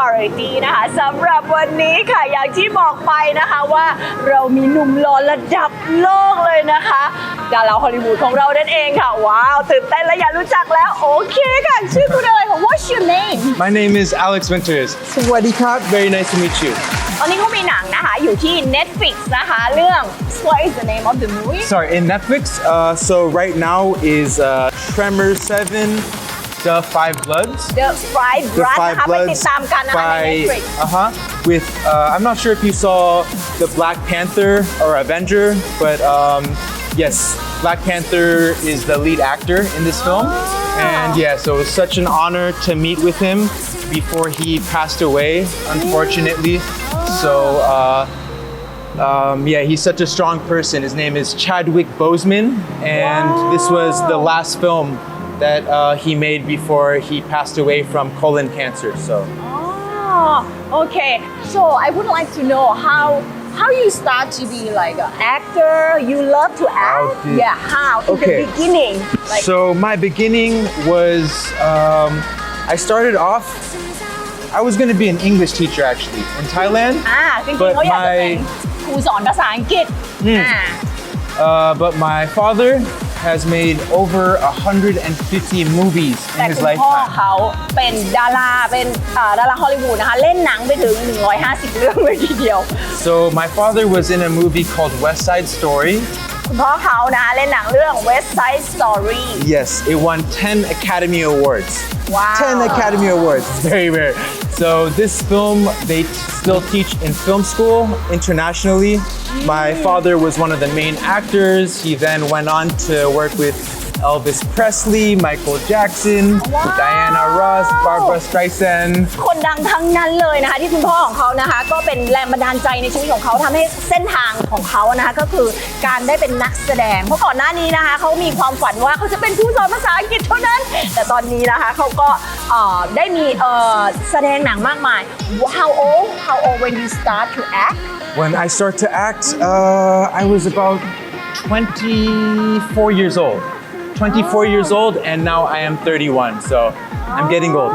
Variety นะคะสำหรับวันนี้ค่ะอย่างที่บอกไปนะคะว่าเรามีหนุ่มหล่อระดับโลกเลยนะคะดาราฮอลลีวูดของเรานั่นเองค่ะ ว้าว ตื่นเต้นและอยากรู้จักแล้ว โอเคค่ะ ชื่อคุณอะไรคะ What's your name My name is Alex Winters. Swadikap. Very nice to meet you. ตอนนี้ก็มีหนังนะคะอยู่ที่ Netflix นะคะเรื่อง What is the name of the movie Sorry, in Netflix. Uh, so right now is uh, Tremor 7, The Five Bloods. The Five The Blood Five นะคะไปติด Bloods ตามกันนะคะใน by Netflix uh huh with uh, I'm not sure if you saw the Black Panther or Avenger, but um, yes, Black Panther is the lead actor in this film, and yeah, so it was such an honor to meet with him before he passed away, unfortunately. So. Uh, um, yeah, he's such a strong person. His name is Chadwick Boseman, and this was the last film that uh, he made before he passed away from colon cancer. So. Oh, okay. So I would like to know how how you start to be like an actor. You love to How act. did- yeah. How in Okay. the beginning? Like so my beginning was um, I started off. I was going to be an English teacher actually in Thailand, อ่าจริงๆ but เขาอยากจะเป็น my ครูสอนภาษาอังกฤษอ่า uh, but my father has made over 150 movies แต่ in his คุณพ่อ lifetime. เขาเป็นดาราเป็นอ่าดาราฮอลลีวูดนะคะ เล่นหนังไปถึง 150 เรื่องเลยทีเดียว So my father was in a movie called West Side Story. คุณพ่อเขานะคะเล่นหนังเรื่อง West Side Story Yes, it won 10 Academy Awards. Wow. 10 Academy Awards. It's very rare. So this film they t- still teach in film school internationally. My father was one of the main actors. He then went on to work with Elvis Presley, Michael Jackson, Wow. Diana Ross, Barbara Streisand. คนดังทั้งนั้นเลยนะคะ ที่คุณพ่อของเขานะคะ ก็เป็นแรงบันดาลใจในชีวิตของเขาทำให้เส้นทางของเขานะคะก็คือการได้เป็นนักแสดง เพราะก่อนหน้านี้นะคะเขามีความฝันว่าเขาจะเป็นผู้สอนภาษาอังกฤษเท่านั้น แต่ตอนนี้นะคะเขาก็เอ่อได้มีเอ่อแสดงหนังมากมาย How old How old when you start to act When I start to act, uh, I was about 24 years old. 24 years old, and now I am 31, so I'm getting old.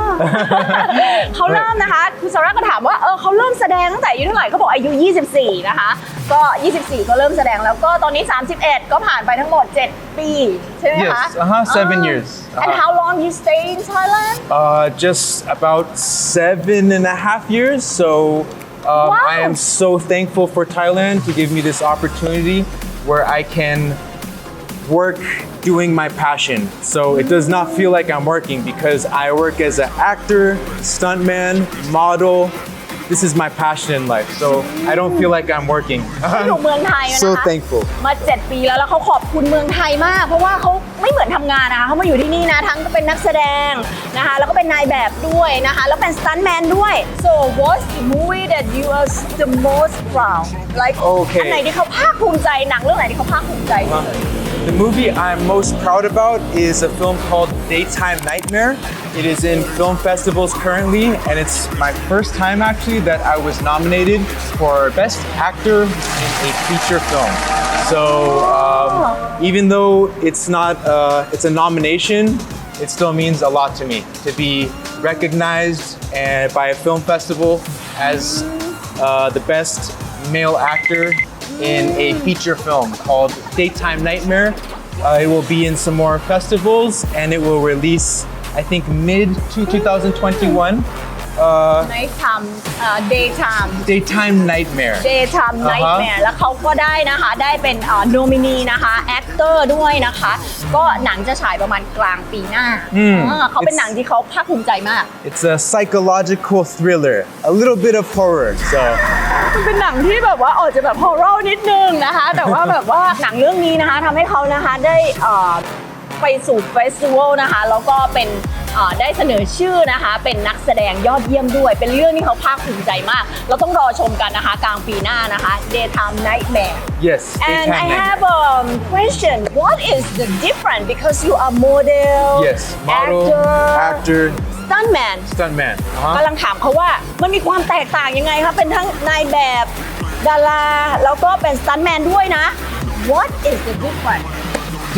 เขาเริ่มนะคะคุณซาร่าก็ถามว่าเออเขาเริ่มแสดงตั้งแต่อายุเท่าไหร่เขาบอกอายุ 24 นะคะ ก็ 24 ก็เริ่มแสดงแล้วก็ตอนนี้ 31 ก็ผ่านไปทั้งหมด 7 ปี ใช่ไหมคะ Yes, uh-huh, seven years. And Uh-huh. how long you stay in Thailand Uh, just about seven and a half years. So um, Wow. I am so thankful for Thailand to give me this opportunity where I can work doing my passion. So it does not feel like I'm working because I work as an actor, stuntman, model. This is my passion in life. So I don't feel like I'm working. อยู่เมืองไทยอะนะคะ so thankful. มา 7 ปีแล้วแล้วเขาขอบคุณเมืองไทยมาก เพราะว่าเขาไม่เหมือนทำงานนะคะเขามาอยู่ที่นี่นะทั้งเป็นนักแสดงนะคะ แล้วก็เป็นนายแบบด้วยนะคะ แล้วเป็นสตันแมนด้วย so what's the movie that you are the most proud like Okay. อันไหนที่เขาภาคภูมิใจหนังเรื่องไหนที่เขาภาคภูมิใจที่สุด the movie I'm most proud about is a film called Daytime Nightmare. It is in film festivals currently, and it's my first time actually that I was nominated for Best Actor in a feature film. So um, even though it's not, uh, it's a nomination, it still means a lot to me to be recognized and by a film festival as uh, the best male actor in a feature film called Daytime Nightmare. Uh, it will be in some more festivals and it will release, I think, mid to 2021. Uh, nighttime เอ่อ daytime Daytime Nightmare. daytime อ่าฮะ nightmare แล้วเขาก็ได้นะคะได้เป็นโนมินีนะคะ actor ด้วยนะคะ ก็หนังจะฉายประมาณกลางปีหน้าอืมเออเขาเป็น It's- หนังที่เขาภาคภูมิใจมาก It's a psychological thriller, a little bit of horror. So มันเป็นหนังที่แบบว่าออกจะแบบฮอร์เรนิดนึงนะคะ แต่ว่าแบบว่าหนังเรื่องนี้นะคะทำให้เขานะคะได้เอ่อไปสู่เฟสติวัลนะคะ แล้วก็เป็นเอ่อ ได้เสนอชื่อนะคะ เป็นนักแสดงยอดเยี่ยมด้วย เป็นเรื่องที่เขาภาคภูมิใจมาก เราต้องรอชมกันนะคะ กลางปีหน้านะคะ Daytime Nightmare yes, And Daytime I Nightmare. have a um, question. What is the difference? Because you are model, Yes, model, actor, actor, stuntman. stuntman. กำ Uh-huh. ลังถามเขาว่ามันมีความแตกต่างยังไงคะเป็นทั้งนายแบบดาราแล้วก็เป็นสตันแมนด้วยนะ What is the difference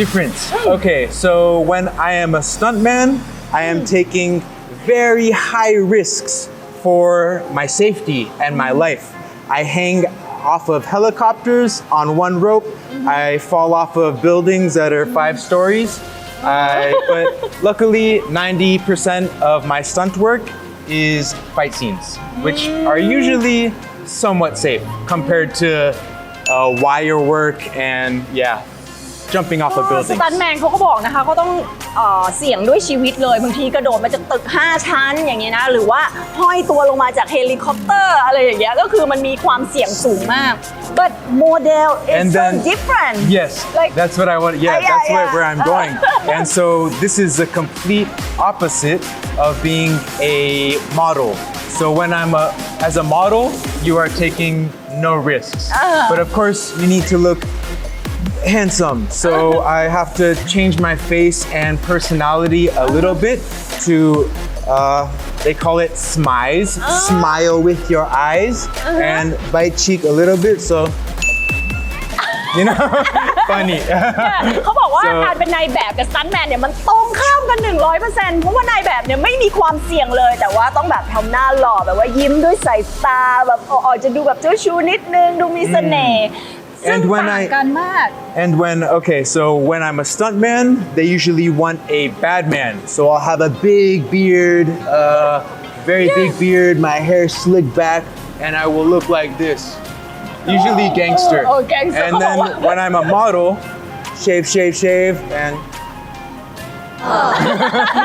Difference. Okay, so when I am a stuntman, I am taking very high risks for my safety and my life. I hang off of helicopters on one rope. I fall off of buildings that are five stories. I, but luckily, 90% of my stunt work is fight scenes, which are usually somewhat safe compared to uh, wire work and yeah, jumping off of ส buildings. ตันแมนเขาก็บอกนะคะเขาต้องเอ่อเสี่ยงด้วยชีวิตเลย บางทีกระโดดมาจากตึก 5 ชั้นอย่างนี้นะ หรือว่าห้อยตัวลงมาจากเฮลิคอปเตอร์อะไรอย่างเงี้ยก็คือมันมีความเสี่ยงสูงมาก but model is And so then- different Yes, Like- that's what I want. Yeah, Uh, yeah, that's where, yeah. where I'm going. and so this is the complete opposite of being a model. So when I'm a as a model, you are taking no risks. Uh. But of course, you need to look handsome. So I have to change my face and personality a little bit to. Uh, they call it smize. Smile with your eyes and bite cheek a little bit. So, you know, funny. เขาบอกว่า So- การเป็นนายแบบกับสตันแมนเนี่ยมันตรงข้ามกัน 100%เพราะว่านายแบบเนี่ยไม่มีความเสี่ยงเลย แต่ว่าต้องแบบทำหน้าหล่อแบบว่ายิ้มด้วยสายตาแบบออกจะดูแบบเจ้าชู้นิดนึง ดูมีเสน่ห์ซึ่ง And when ต่าง I- กันมาก And when, okay, so when I'm a stuntman, they usually want a bad man. So I'll have a big beard, uh, very big beard, my hair slicked back, and I will look like this. Usually gangster. oh, gangster. And then when I'm a model, shave, shave, shave, and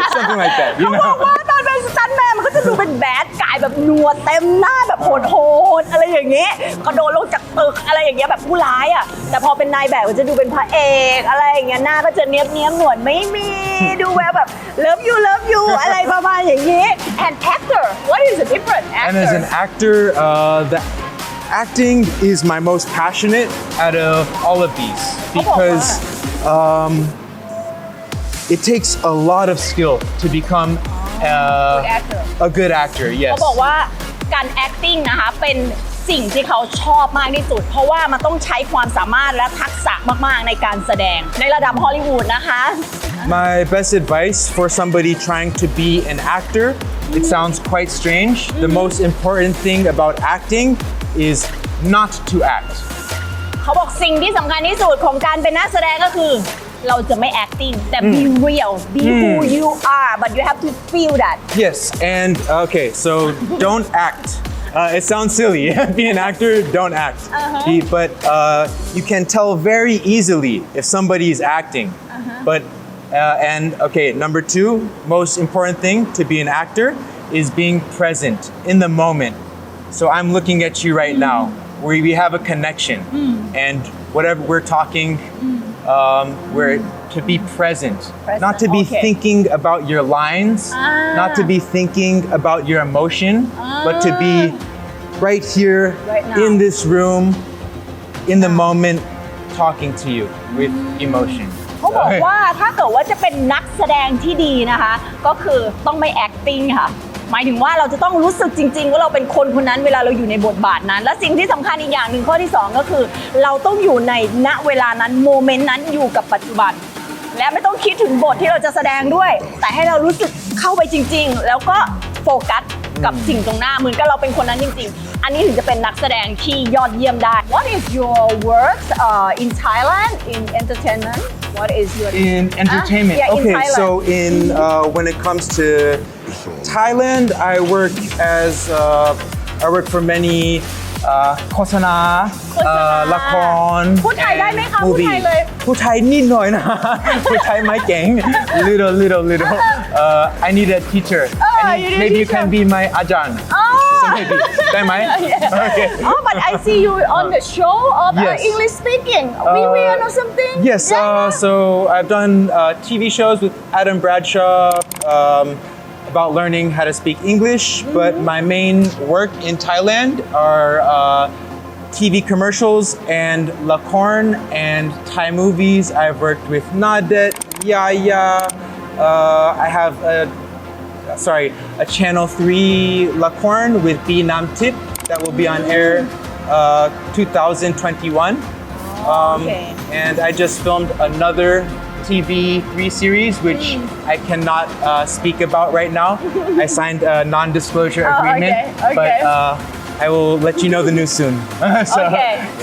something like that, you เขาบอก know? ว่าตอนเป็นสตันแมนมันก็จะดูเป็นแบดก ายแบบหนวดเต็มหน้าแบบโหดๆอะไรอย่างเงี้ยกระโดดลงจากตึกอะไรอย่างเงี้ยแบบผู้ร้ายอะแต่พอเป็นนายแบบก็จะดูเป็นพระเอกอะไรอย่างเงี้ยหน้าก็จะเนี้ยบเนี้ยบๆหนวดไม่มีดูแบบแบบเลิฟยูเลิฟยูอะไรประมาณอย่างงี้ and actor what is the difference And as an actor actor, uh, the acting is my most passionate out of all of these because um, it takes a lot of skill to become uh, Good actor. a good actor. เขา Yes. บอกว่าการ acting นะคะเป็นสิ่งที่เขาชอบมากที่สุด เพราะว่ามันต้องใช้ความสามารถและทักษะมาก ๆ ในการแสดง ในระดับฮอลลีวูดนะคะ My best advice for somebody trying to be an actor, it sounds quite strange. The most important thing about acting is not to act. เขาบอกสิ่งที่สำคัญที่สุดของการเป็นนักแสดงก็คือ เราจะไม่ acting แต่ be real be who you are but you have to feel that Yes, and okay, so don't act. Uh, it sounds silly. Be an actor, don't act. Be- but uh, you can tell very easily if somebody is acting. But uh, and okay, number two, most important thing to be an actor is being present in the moment. So I'm looking at you right now. We, we have a connection, and whatever we're talking, um, we're to be present, not to be okay. thinking about your lines, not to be thinking about your emotion, but to be right here Right now. in this room, in the moment, talking to you with emotion. เขาบอกว่าถ้าเกิดว่าจะเป็นนักแสดงที่ดีนะคะ ก็คือต้องไม่ acting ค่ะ หมายถึงว่าเราจะต้องรู้สึกจริง ๆ ว่าเราเป็นคนคนนั้นเวลาเราอยู่ในบทบาทนั้น และสิ่งที่สำคัญอีกอย่างหนึ่งข้อที่ 2 ก็คือ เราต้องอยู่ในณเวลานั้นโมเมนต์นั้นอยู่กับปัจจุบัน และไม่ต้องคิดถึงบทที่เราจะแสดงด้วย แต่ให้เรารู้สึกเข้าไปจริง ๆ แล้วก็โฟกัสกับสิ่งตรงหน้าเหมือนกับเราเป็นคนนั้นจริง ๆ อันนี้ถึงจะเป็นนักแสดงที่ยอดเยี่ยมได้ What is your work uh, in Thailand in entertainment What is your in entertainment. yeah, in okay, Thailand. so in uh, when it comes to Thailand, I work as uh, I work for many uh, โฆษณา โฆษณา uh, ละคร พูดไทยได้ไหมคะ and พูดไทย movie เลย พูดไทยนิดหน่อยนะ พูดไทยไม่เก่ง little little little uh, I need a teacher Oh, I need- you need a maybe you teacher. can be my อาจารย์ Oh. So maybe ได้ไหม Yeah. Okay. Oh, but I see you on the show of uh, Yes. English speaking. Vivian or something. Yes, Yeah. uh, so I've done uh, TV shows with Adam Bradshaw um, about learning how to speak English, but my main work in Thailand are uh, TV commercials and Lakorn and Thai movies. I've worked with Nadet, Yaya. Uh, I have a sorry, a Channel 3 Lakorn with B Nam Tip that will be on air uh, 2021. Um, okay. And I just filmed another TV 3 series, which I cannot uh, speak about right now. I signed a non disclosure Oh, agreement, okay, but okay. uh, I will let you know the news soon. โอเค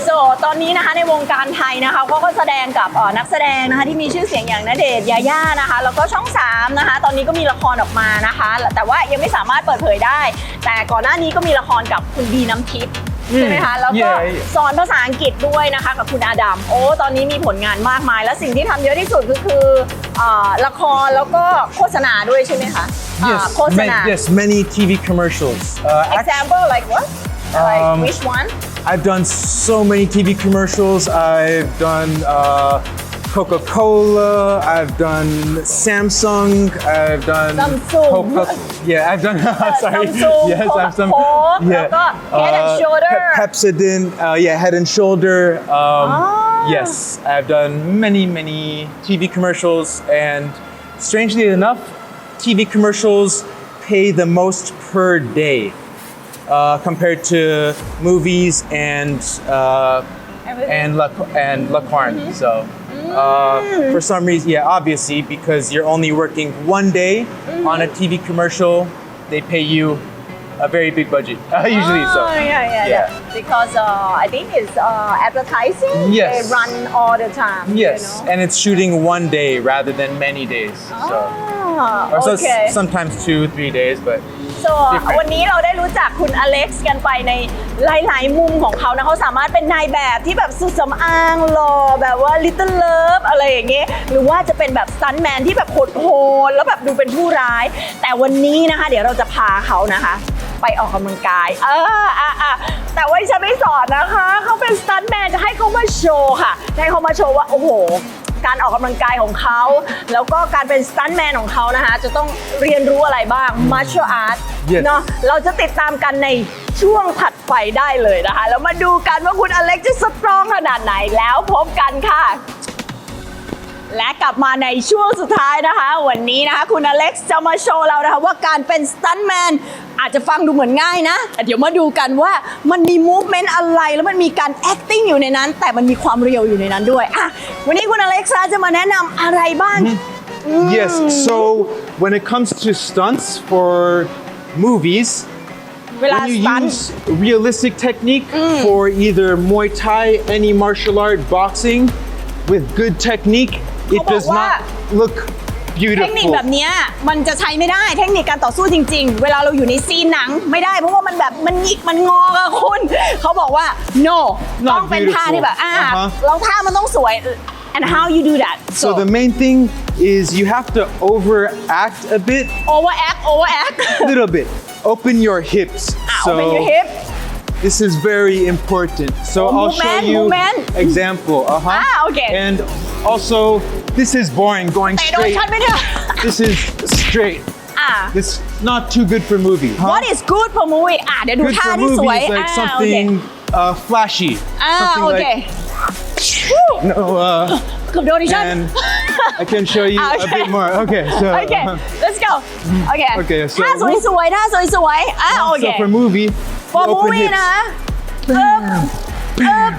so ตอนนี้นะคะในวงการไทยนะคะเขาก็แสดงกับเอ่อนักแสดงนะคะที่มีชื่อเสียงอย่างณเดชน์ยาย่านะคะ แล้วก็ช่อง3นะคะ ตอนนี้ก็มีละครออกมานะคะ แต่ว่ายังไม่สามารถเปิดเผยได้ แต่ก่อนหน้านี้ก็มีละครกับคุณบีน้ำทิพย์ ใช่ไหมคะ แล้วก็ Yeah. สอนภาษาอังกฤษด้วยนะคะกับคุณอาดัมโอ้ตอนนี้มีผลงานมากมาย และสิ่งที่ทำเยอะที่สุดก็คือเอ่อละครแล้วก็โฆษณาด้วยใช่ไหมคะอ่า yes, โฆษ ma- ณา yes, many TV commercials. Uh, act- example like what like Um, which one I've done so many TV commercials. I've done uh, Coca Cola, I've done Samsung, I've done Samsung. Coca- yeah, I've done. sorry. Samsung, yes, I've done. Yeah. Head and uh, Shoulder. Pe- Pepsodent. Uh, yeah, Head and Shoulder. Um, ah. Yes, I've done many, many TV commercials, and strangely enough, TV commercials pay the most per day uh, compared to movies and uh, and La, and La mm-hmm. So. Uh, for some reason, yeah, obviously, because you're only working one day on a TV commercial, they pay you a very big budget. usually, so Oh, yeah, yeah, yeah. Because uh, I think it's uh, advertising. Yes. They run all the time. yes, You know? and it's shooting one day rather than many days. So, Ah, so okay. sometimes two, three days, but so different. วันนี้เราได้รู้จักคุณอเล็กซ์กันไปในหลาย ๆ มุมของเขานะเขาสามารถเป็นนายแบบที่แบบสุดสำอางหล่อแบบว่า little love อะไรอย่างเงี้ยหรือว่าจะเป็นแบบสตันแมนที่แบบโหดๆแล้วแบบดูเป็นผู้ร้าย แต่วันนี้นะคะ เดี๋ยวเราจะพาเขานะคะ ไปออกกำลังกาย เอออะอะแต่ว่าฉันไม่สอนนะคะ เขาเป็นสตันแมนจะให้เขามาโชว์ค่ะจะให้เขามาโชว์ว่า โอ้โห การออกกำลังกายของเขา แล้วก็การเป็นสตันแมนของเขานะคะจะต้องเรียนรู้อะไรบ้าง martial art Yes เนาะเราจะติดตามกันในช่วงถัดไปได้เลยนะคะ แล้วมาดูกันว่าคุณอเล็กจะสตรองขนาดไหนแล้วพบกันค่ะและกลับมาในช่วงสุดท้ายนะคะ วันนี้นะคะ คุณอเล็กซ์จะมาโชว์เรานะคะว่าการเป็นสตันแมน อาจจะฟังดูเหมือนง่ายนะแต่เดี๋ยวมาดูกันว่ามันมีมูฟเมนต์อะไร แล้วมันมีการ acting อยู่ในนั้น แต่มันมีความเรียวอยู่ในนั้นด้วยอะวันนี้คุณอเล็กซ์จะมาแนะนำอะไรบ้าง yes. So when it comes to stunts for movies, เวลา when ส you ตัน use realistic technique for either Muay Thai, any martial art, boxing, with good technique, it How does about not look เทคนิค beautiful. แบบเนี้ยมันจะใช้ไม่ได้เทคนิคการต่อสู้จริง ๆ เวลาเราอยู่ในซีนหนังไม่ได้เพราะว่ามันแบบมันหยิกมันงออะคุณ เขาบอกว่า no Not ต้องเป็นท่าที่แบบอ่า beautiful. Uh-huh. แล้วท่ามันต้องสวย and how you do that So the main thing is you have to overact a bit, overact overact a little bit. Open your hips. Ah, so open your hip This is very important. So Oh, I'll show movement, you movement. example. Uh-huh. Ah, okay. And also, this is boring going เตะโดน straight. ฉันไม่ได้ This is straight. อ่า This not too good for movie. Huh? what is good for movie อ่าเดี๋ยวดู good ท่า for ที่สวย movies like อ่าโอเค something uh, flashy. อ่า something โอเค like no. Uh, เกือบโดนดิฉัน and I can show you Ah, a okay. bit more. Okay, so. โอเค let's go โอเค Okay, so- ท่าสวยๆท่าสวยๆอ่าโอเค So for movie, for you open movie hips. นะเอิบเอิบ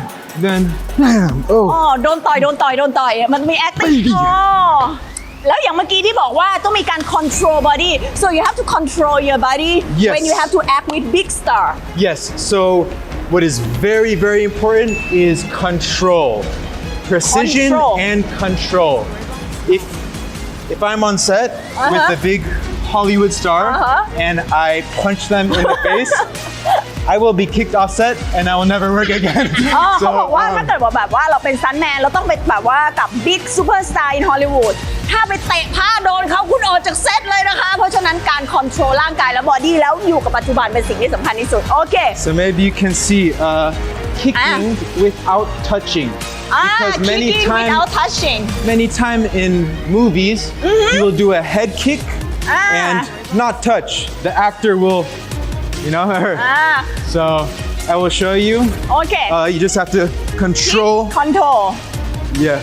Then, bam. Oh. อ๋อโดนต่อยโดนต่อยโดนต่อยมันมี acting อ๋อแล้วอย่างเมื่อกี้ที่บอกว่าต้องมีการ control body so you have to control your body Yes. when you have to act with big star Yes. So what is very, very important is control, precision, Control. and control. If if I'm on set with Uh-huh. a big Hollywood star Uh-huh. and I punch them in the face, I will be kicked off set and I will never work again. อ๋อเขาบอกว่า um, ถ้าเกิดว่าแบบว่าเราเป็นซันแมนเราต้องไปแบบว่ากับบิ๊กซูเปอร์สตาร์ในฮอลลีวูดถ้าไปเตะผ้าโดนเขาคุณออกจากเซตเลยนะคะ เพราะฉะนั้นการคอนโทรลร่างกายและบอดี้แล้วอยู่กับปัจจุบันเป็นสิ่งที่สำคัญที่สุด โอเค so maybe you can see uh, kicking without touching. อ่า Because many kicking times without touching many time in movies you will do a head kick Mm-hmm. Ah. and not touch the actor will you know อ่า so i will show you โอเค uh, you just have to control คอนโทรล yeah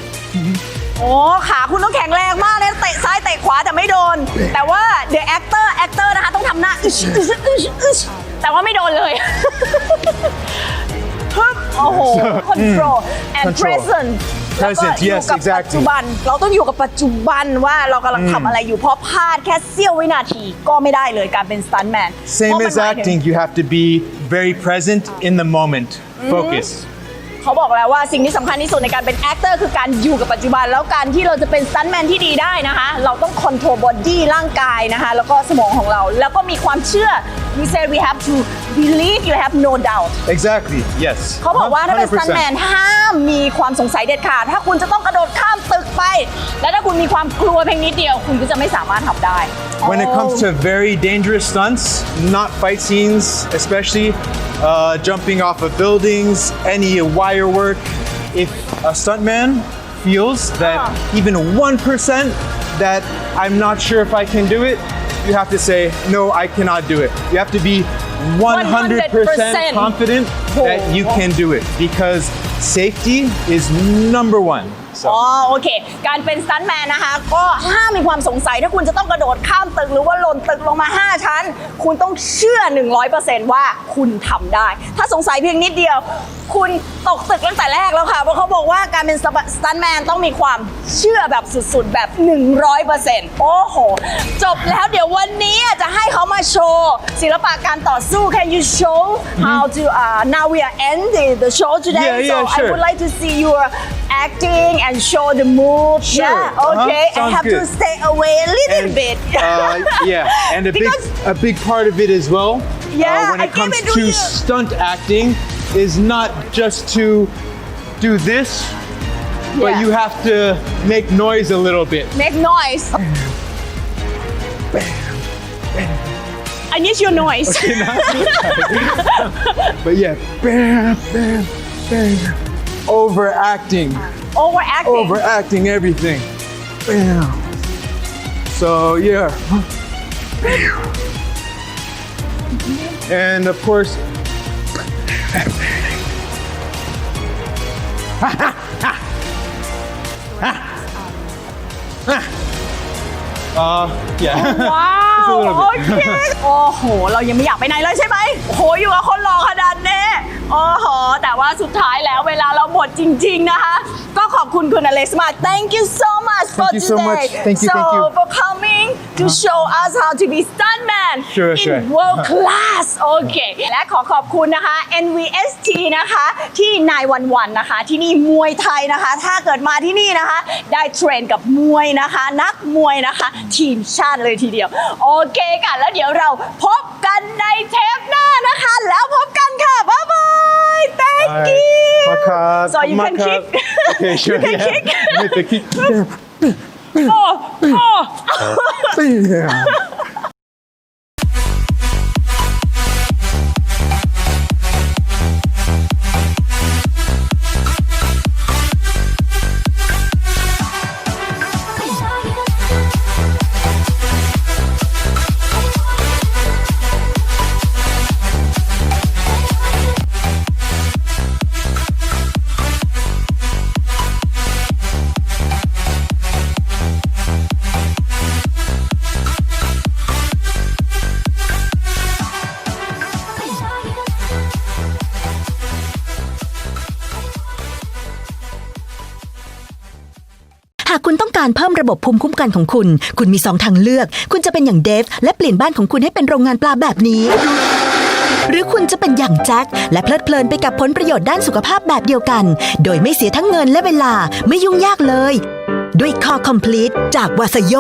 โอ้ขาคุณต้องแข็งแรงมากเลยเตะซ้ายเตะขวาแต่ไม่โดน แต่ว่า the actor actor นะคะต้องทำหน้าอึชอึชอึชอึชแต่ว่าไม่โดนเลย ฮึบโอ้โห control and Control. present แล้วก็ present อยู่ yes กับปัจจุ exactly บัน เราต้องอยู่กับปัจจุบันว่าเรากำลังทำอะไรอยู่เพราะพลาดแค่เสี้ยววินาทีก็ไม่ได้เลยการเป็นสตันแมน same as acting you have to be very present in the moment focus เขาบอกแล้วว่าสิ่งที่สำคัญที่สุดในการเป็นแอคเตอร์คือการอยู่กับปัจจุบัน แล้วการที่เราจะเป็นสตันแมนที่ดีได้นะคะ เราต้องคอนโทรลบอดี้ร่างกายนะคะ แล้วก็สมองของเรา แล้วก็มีความเชื่อ we say we have to believe you have no doubt exactly yes เขาบอกว่าถ้าเป็นสตัน 100% แมนห้ามมีความสงสัยเด็ดขาด ถ้าคุณจะต้องกระโดดข้ามตึกไป และถ้าคุณมีความกลัวเพียงนิดเดียว คุณก็จะไม่สามารถทำได้ When it comes to very dangerous stunts, not fight scenes, especially uh, jumping off of buildings, any wire work, if a stuntman feels that Ah. even 1% that I'm not sure if I can do it, you have to say, no, I cannot do it. You have to be 100% 100% confident that you Oh. can do it because safety is number one. อ๋อ So, โอเค การเป็นสตันแมนนะคะ ก็ห้ามมีความสงสัยถ้าคุณจะต้องกระโดดข้ามตึกหรือว่าหล่นตึกลงมา 5 ชั้น คุณต้องเชื่อ 100%ว่าคุณทำได้ ถ้าสงสัยเพียงนิดเดียว คุณตกตึกตั้งแต่แรกแล้วค่ะเพราะเขาบอกว่าการเป็นสตันแมนต้องมีความเชื่อแบบสุดๆ แบบ 100%โอ้โห จบแล้วเดี๋ยววันนี้จะให้เขามาโชว์ศิลปะการต่อสู้ Can you show how to uh, now we are ending the show today Yeah, yeah, so I would like to see your acting and show the move. Sure. Yeah, Uh-huh. okay. I Sounds have to stay away a little and, bit. uh, yeah, and a big a big part of it as well. Yeah, uh, when it came comes into to you. stunt acting, is not just to do this, but you have to make noise a little bit. Make noise. I need your noise. But yeah, bam, bam, bam. Overacting, Overacting. overacting everything. Bam. So yeah. And of course, uh, yeah. ว้าว Just a little โอ bit. เคโอ้โห เรายังไม่อยากไปไหนเลยใช่ไหมโอ้โห อยู่กับคนรอขนาดนี้โอ้โห แต่ว่าสุดท้ายแล้วเวลาเราหมดจริง ๆ นะคะ ก็ขอบคุณคุณอเล็กซ์มาก Thank you so much for Thank you so today much. Thank you, so thank you. for coming to show us how to be stuntman Sure, in sure. world class โอเค และขอขอบคุณนะคะ NVST นะคะที่นายวันวันนะคะ ที่นี่มวยไทยนะคะ ถ้าเกิดมาที่นี่นะคะ ได้เทรนกับมวยนะคะ นักมวยนะคะ ทีมชาติเลยทีเดียว โอเคค่ะ แล้วเดี๋ยวเราพบกันในเทปหน้านะคะ แล้วพบกันค่ะ บ๊ายบาย thank Alright. you Makab, so you can makab. kick Okay, sure. you can yeah. kick With the kick. 啊啊哈哈哈 การเพิ่มระบบภูมิคุ้มกันของคุณ คุณมีสองทางเลือก คุณจะเป็นอย่างเดฟ และเปลี่ยนบ้านของคุณให้เป็นโรงงานปลาแบบนี้ หรือคุณจะเป็นอย่างแจ็คและเพลิดเพลินไปกับผลประโยชน์ด้านสุขภาพแบบเดียวกัน โดยไม่เสียทั้งเงินและเวลาไม่ยุ่งยากเลย ด้วยคอคอมพลีทจากวาสโย